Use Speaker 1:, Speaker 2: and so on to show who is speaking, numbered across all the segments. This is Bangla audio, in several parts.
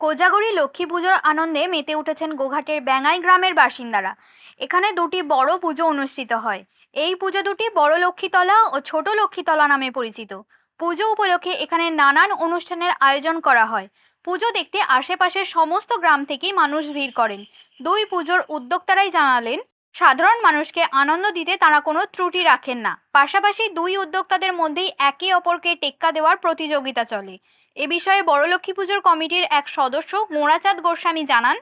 Speaker 1: কোজাগরি লক্ষ্মী পুজোর আনন্দে মেতে উঠেছেন গোঘাটের ব্যাঙাই গ্রামের বাসিন্দারা। এখানে দুটি বড় পুজো অনুষ্ঠিত হয়। এই পুজো দুটি বড় লক্ষ্মীতলা ও ছোট লক্ষ্মীতলা নামে পরিচিত। পুজো উপলক্ষে এখানে নানান অনুষ্ঠানের আয়োজন করা হয়। পুজো দেখতে আশেপাশের সমস্ত গ্রাম থেকেই মানুষ ভিড় করেন। দুই পুজোর উদ্যোক্তারাই জানালেন, সাধারণ মানুষকে আনন্দ দিতে তারা কোনো ত্রুটি রাখেন না। পাশাপাশি দুই উদ্যোক্তাদের মধ্যেই একে অপরকে টেক্কা দেওয়ার প্রতিযোগিতা চলে। এ বিষয়ে বড়লক্ষ্মী পুজোর কমিটির এক সদস্য মোড়াচাঁদ গোস্বামী জানান,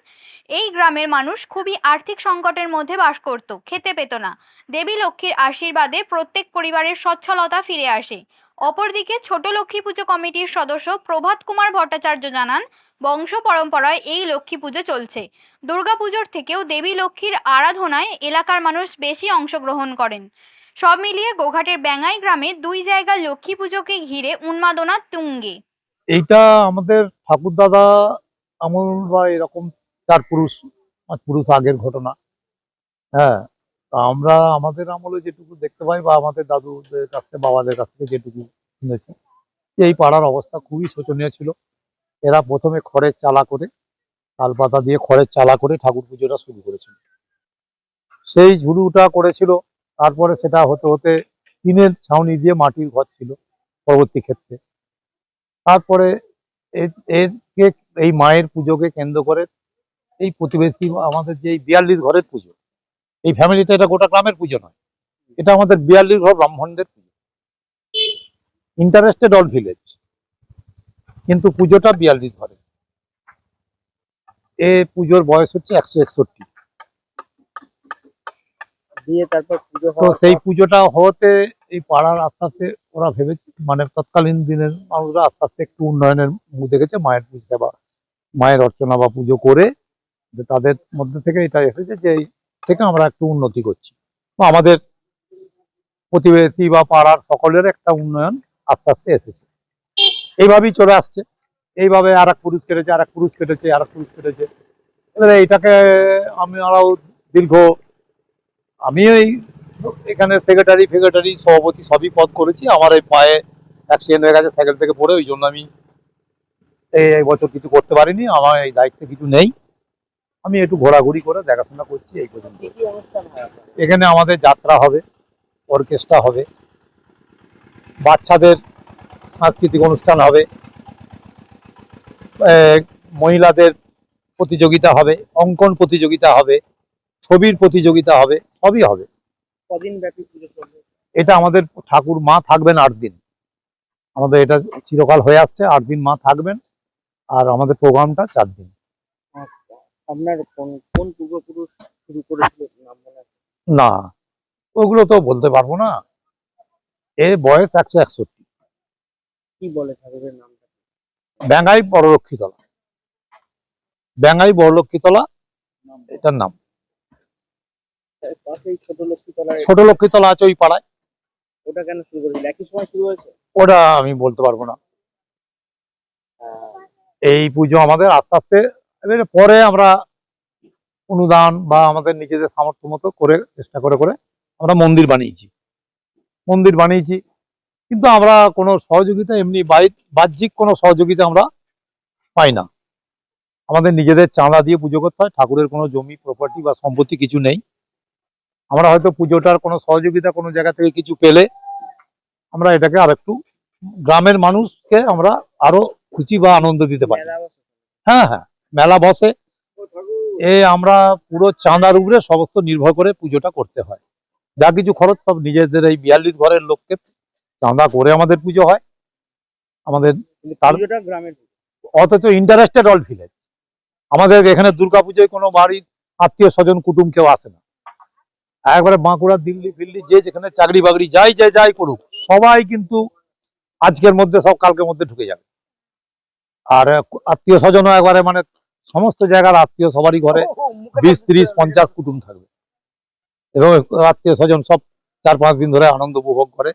Speaker 1: এই গ্রামের মানুষ খুবই আর্থিক সংকটের মধ্যে বাস করত, খেতে পেত না। দেবী লক্ষ্মীর আশীর্বাদে প্রত্যেক পরিবারের সচ্ছলতা ফিরে আসে। অপরদিকে ছোট লক্ষ্মী পুজো কমিটির সদস্য প্রভাত কুমার ভট্টাচার্য জানান, বংশ পরম্পরায় এই লক্ষ্মী পুজো চলছে। দুর্গাপুজোর থেকেও দেবী লক্ষ্মীর আরাধনায় এলাকার মানুষ বেশি অংশগ্রহণ করেন। সব মিলিয়ে গোঘাটের ব্যাঙাই গ্রামে দুই জায়গার লক্ষ্মী পুজোকে ঘিরে উন্মাদনা তুঙ্গে।
Speaker 2: এইটা আমাদের ঠাকুর দাদা আমল বা এরকম চার পুরুষ, পাঁচ পুরুষ আগের ঘটনা। হ্যাঁ আমরা আমাদের আমলে যেটুকু দেখতে পাই বা আমাদের দাদুদের কাছ থেকে, বাবাদের কাছ থেকে যেটুকু শুনেছি এই পাড়ার অবস্থা খুবই শোচনীয় ছিল। এরা প্রথমে খড়ের চালা করে, তাল পাতা দিয়ে খড়ের চালা করে ঠাকুর পুজোটা শুরু করেছিল। সেই ঝুড়ুটা করেছিল, তারপরে সেটা হতে হতে টিনের ছাউনি দিয়ে মাটির ঘর ছিল পরবর্তী ক্ষেত্রে। তারপরে এর- এরকে এই মায়ের পুজোকে কেন্দ্র করে এই প্রতিবেশী আমাদের যে বিয়াল্লিশ ঘরের পুজো এই ফ্যামিলিটা এটা গোটা গ্রামের পুজো নয় এটা আমাদের বিয়াল্লিশ ঘর ব্রাহ্মণদের পুজো। ইন্টারেস্টেড অল ভিলেজ কিন্তু পুজোটা বিয়াল্লিশ ঘরে। এ পুজোর বয়স হচ্ছে একশো একষট্টি।
Speaker 3: দিয়ে তারপর পুজো
Speaker 2: তো সেই পুজোটা হতে এই পাড়ার আস্তে আস্তে ওরা ভেবেছে মানে তৎকালীন দিনের মানুষরা আস্তে আস্তে একটু উন্নয়নের মুখ দেখেছে, মায়ের পুজো বা মায়ের অর্চনা বা পুজো করে যে তাদের মধ্যে থেকে এটা এসেছে যে এই থেকে আমরা একটু উন্নতি করছি। বা আমাদের প্রতিবেশী বা পাড়ার সকলের একটা উন্নয়ন আস্তে আস্তে এসেছে। এইভাবেই চলে আসছে। এইভাবে আর এক পুরুষ কেটেছে আর এক পুরুষ কেটেছে আর এক পুরুষ কেটেছে। এবারে এইটাকে আমরাও দীর্ঘ আমি এই এখানে সেক্রেটারি ফেক্রেটারি সভাপতি সবই পদ করেছি। আমার এই পায়ে অ্যাক্সিডেন্ট হয়ে গেছে সাইকেল থেকে পড়ে ওই জন্য আমি এই এই বছর কিছু করতে পারিনি। আমার এই দায়িত্বে কিছু নেই। আমি একটু ঘোরাঘুরি করে দেখাশোনা করছি এই পর্যন্ত? এখানে আমাদের যাত্রা হবে অর্কেস্ট্রা হবে বাচ্চাদের সাংস্কৃতিক অনুষ্ঠান হবে মহিলাদের প্রতিযোগিতা হবে অঙ্কন প্রতিযোগিতা হবে ছবির প্রতিযোগিতা হবে সবই হবে।
Speaker 3: কদিন ব্যাপী পুজো চলবে
Speaker 2: এটা আমাদের ঠাকুর মা থাকবেন আট দিন। আমাদের এটা চিরকাল হয়ে আসছে আট দিন মা থাকবেন। আর আমাদের প্রোগ্রামটা চার দিন।
Speaker 3: আপনার কোন কোন পূর্বপুরুষ শুরু করেছিল?
Speaker 2: না? ওগুলো তো বলতে পারব না। এর বয়স একশো একষট্টি।
Speaker 3: কি বলে ঠাকুরের নামটা?
Speaker 2: ব্যাঙ্গাই বড়লক্ষ্মীতলা। ব্যাঙ্গাই বড়লক্ষ্মীতলা এটার নাম।
Speaker 3: ছোট
Speaker 2: লক্ষ্মীতলা আছে ওই পাড়ায়।
Speaker 3: ওটা কেন শুরু করেছিল? একই সময় শুরু হয়েছে?
Speaker 2: ওটা আমি বলতে পারব না। এই পুজো আমাদের আস্তে আস্তে পরে আমরা অনুদান বা আমাদের নিজেদের সামর্থ্য মতো করে চেষ্টা করে করে আমরা মন্দির বানিয়েছি। মন্দির বানিয়েছি। কিন্তু আমরা কোনো সহযোগিতা এমনি বাহ্যিক কোনো সহযোগিতা আমরা পাই না। আমাদের নিজেদের চাঁদা দিয়ে পুজো করতে হয়। ঠাকুরের কোনো জমি প্রপার্টি বা সম্পত্তি কিছু নেই। আমরা হয়তো পুজোটার কোনো সহযোগিতা কোনো জায়গা থেকে কিছু পেলে আমরা এটাকে আরেকটু গ্রামের মানুষকে আমরা আরও খুশি বা আনন্দ দিতে পারি। হ্যাঁ হ্যাঁ মেলা বসে। এ আমরা পুরো চাঁদার উপরে সমস্ত নির্ভর করে পুজোটা করতে হয়। যা কিছু খরচ সব নিজেদের এই বিয়াল্লিশ ঘরের লোককে চাঁদা করে আমাদের পুজো হয়। আমাদের অথচ ইন্টারেস্টেড অল ভিলেজ আমাদের এখানে দুর্গাপুজোয় কোনো বাড়ির আত্মীয় স্বজন কুটুম কেউ আসে না। একবারে বাঁকুড়া দিল্লি ফিল্লি যে যেখানে চাকরি বাকরি যাই যে যাই করুক সবাই কিন্তু আজকের মধ্যে সব কালকের মধ্যে ঢুকে যাবে। আর আত্মীয় স্বজনও একবারে মানে সমস্ত জায়গার আত্মীয় সবারই ঘরে বিশ তিরিশ পঞ্চাশ কুটুম থাকবে। এবং আত্মীয় স্বজন সব চার পাঁচ দিন ধরে আনন্দ উপভোগ করে।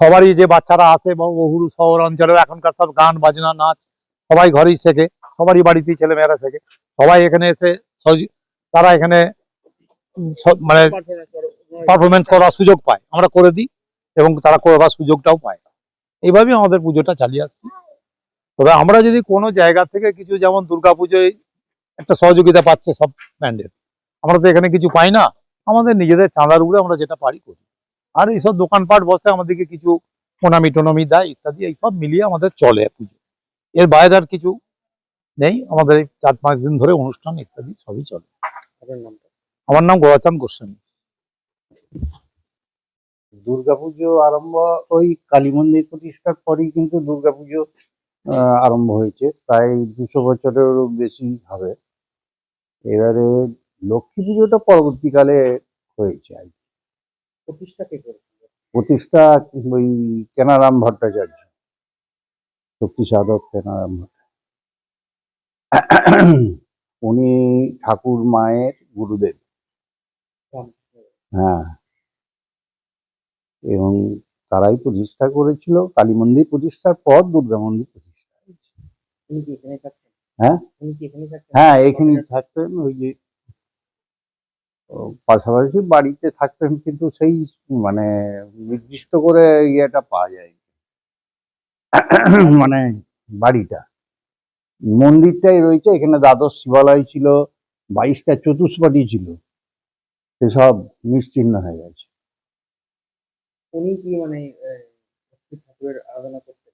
Speaker 2: সবারই যে বাচ্চারা আসে বা বহু শহর অঞ্চলের এখনকার সব গান বাজনা নাচ সবাই ঘরেই শেখে সবারই বাড়িতেই ছেলেমেয়েরা শেখে। সবাই এখানে এসে তারা এখানে মানে পারফরমেন্স করার সুযোগ পায়। আমরা করে দিই এবং তারা করবার সুযোগটাও পায়। এইভাবেই আমাদের পুজোটা চালিয়ে আসছি। তবে আমরা যদি কোনো জায়গা থেকে কিছু যেমন দুর্গাপুজোয় একটা সহযোগিতা পাচ্ছে সব ব্যান্ডের আমরা তো এখানে কিছু পাই না। আমাদের নিজেদের চাঁদার উপরে আমরা যেটা পারি করি। আর এইসব দোকানপাট বসে আমাদেরকে কিছু প্রণামি টোনামি দেয় ইত্যাদি এইসব মিলিয়ে আমাদের চলে পুজো। এর বাইরে আর কিছু নেই। আমাদের এই চার পাঁচ দিন ধরে অনুষ্ঠান ইত্যাদি সবই চলে।
Speaker 3: নামটা?
Speaker 2: আমার নাম গোয়াচাঁদ গোস্বামী।
Speaker 4: দুর্গাপুজো আরম্ভ ওই কালী মন্দির প্রতিষ্ঠার পরেই কিন্তু দুর্গাপুজো আহ, আরম্ভ হয়েছে। প্রায় দুশো বছরেরও বেশি হবে। এবারে লক্ষ্মী পুজোটা পরবর্তীকালে হয়েছে আর কি।
Speaker 3: প্রতিষ্ঠা কে
Speaker 4: প্রতিষ্ঠা ওই কেনারাম ভট্টাচার্য। শক্তি সাধক কেনারাম ভট্টাচার্য। উনি ঠাকুর মায়ের গুরুদেব। হ্যাঁ। এবং তারাই প্রতিষ্ঠা করেছিল কালী মন্দির প্রতিষ্ঠার পর দুর্গা মন্দির প্রতিষ্ঠা হ্যাঁ? হ্যাঁ এখানেই থাকতেন ওই যে পাশাপাশি বাড়িতে থাকতেন কিন্তু সেই মানে নির্দিষ্ট করে ইয়েটা পাওয়া যায় মানে বাড়িটা। মন্দিরটাই রয়েছে এখানে দ্বাদশ শিবালয় ছিল বাইশটা চতুষ্পাটি ছিল। সেসব নিশ্চিহ্ন হয়ে গেছে।
Speaker 3: উনি কি মানে ঠাকুরের আরাধনা করতেন?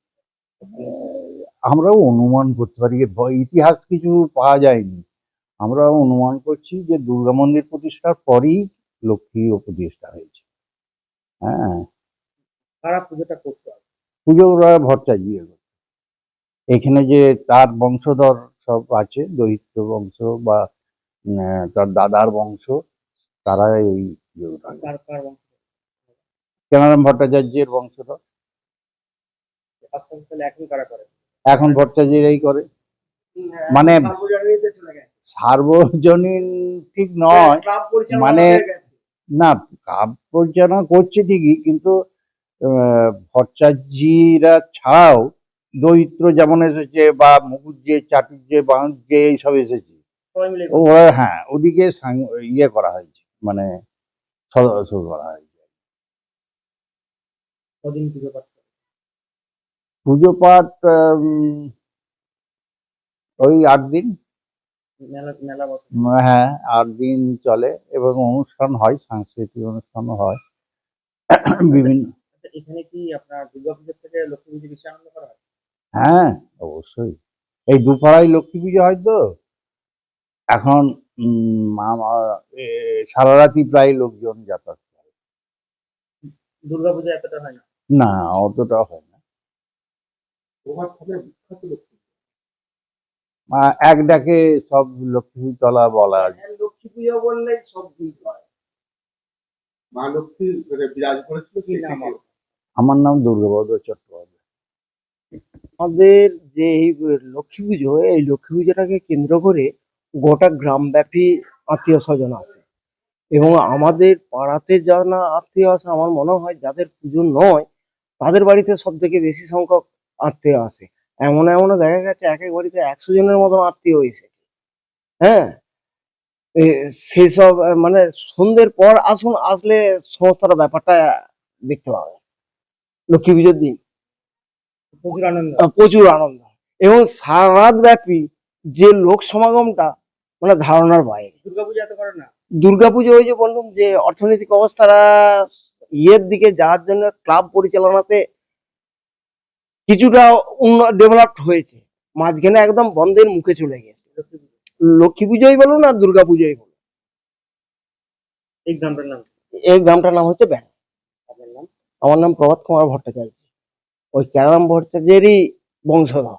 Speaker 4: আমরাও অনুমান করতে পারি। ইতিহাস কিছু পাওয়া যায়নি। আমরা অনুমান করছি যে দুর্গা মন্দির প্রতিষ্ঠার পরেই লক্ষ্মী প্রতিষ্ঠা হয়েছে। হ্যাঁ।
Speaker 3: কারা পুজোটা করতো?
Speaker 4: পুজো ওরা ভট্টাচার্য। এখানে যে তার বংশধর সব আছে দৈত্য বংশ বা তার দাদার বংশ তারা এই কেনারাম ভট্টাচার্যের বংশধর।
Speaker 3: এখন কারা করে?
Speaker 4: করে। মানে সার্বজনীন ঠিক নয় মানে- না কাপ পরিচালনা করছে ঠিকই কিন্তু ভট্টাচার্যরা ছাড়াও দৈত্র যেমন এসেছে বা মুকুজ্জে চাটুর্যে বাণিজ্যে এইসব এসেছে। ও ওরা হ্যাঁ ওদিকে ইয়ে করা হয়েছে। মানে সদস্য করা
Speaker 3: কদিন পুজো পাঠ
Speaker 4: ওই আট দিন। হ্যাঁ আট দিন চলে এবং অনুষ্ঠান হয় সাংস্কৃতিক অনুষ্ঠানও হয়। বিভিন্ন
Speaker 3: আচ্ছা, এখানে কি আপনার দুর্গা পুজোর থেকে লক্ষ্মী পুজো বেশি আনন্দ করা হয়?
Speaker 4: হ্যাঁ অবশ্যই। এই দুপাড়ায় লক্ষ্মী পুজো হয় তো। এখন সারা রাতি প্রায় লোকজন যাতায়াত করে।
Speaker 3: এতটা হয় না?
Speaker 4: না অতটা হয় না। এক ডাকে সব লক্ষ্মী তলা বলা।
Speaker 3: হ্যাঁ, লক্ষ্মী পুজো বললে সব হয়।
Speaker 5: মা লক্ষ্মী মানে বিরাজ করেছিল
Speaker 3: কি? নাম
Speaker 4: আমার নাম দুর্গাবদ চট্টোপাধ্যায়।
Speaker 6: আমাদের যে এই লক্ষ্মী পুজো এই লক্ষ্মী পুজোটাকে কেন্দ্র করে গোটা গ্রামব্যাপী আত্মীয় স্বজন আসে এবং আমাদের পাড়াতে যারা আত্মীয় আসে আমার মনে হয় যাদের পুজো নয় তাদের বাড়িতে সব থেকে বেশি সংখ্যক আত্মীয় আসে এমন এমনও দেখা গেছে এক এক বাড়িতে একশো জনের মতন আত্মীয় এসেছে। হ্যাঁ? সেসব আহ, মানে সন্ধ্যের পর আসুন আসলে সমস্তটা ব্যাপারটা দেখতে পাবে লক্ষ্মী পুজোর দিন।
Speaker 3: প্রচুর আনন্দ।
Speaker 6: প্রচুর আনন্দ। এবং সারা রাত ব্যাপী যে লোক সমাগমটা মানে ধারণার বাইরে।
Speaker 3: দুর্গা পুজো না।
Speaker 6: দুর্গাপুজো ওই যে বললাম যে অর্থনৈতিক অবস্থাটা ইয়ের দিকে যাওয়ার জন্য ক্লাব পরিচালনাতে কিছুটা ডেভেলপড হয়েছে। মাঝখানে একদম বন্ধের মুখে চলে গেছে।
Speaker 3: লক্ষ্মী
Speaker 6: পুজোই বলুন আর দুর্গা পুজোই বলুন।
Speaker 3: এই গ্রামটার নাম?
Speaker 6: এই গ্রামটার নাম হচ্ছে ব্যাং
Speaker 3: নাম?
Speaker 6: আমার নাম প্রভাত কুমার ভট্টাচার্য। ওই ক্যারাম ভট্টাচার্যেরই বংশধর।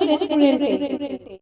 Speaker 7: রেস্টুরেন্টে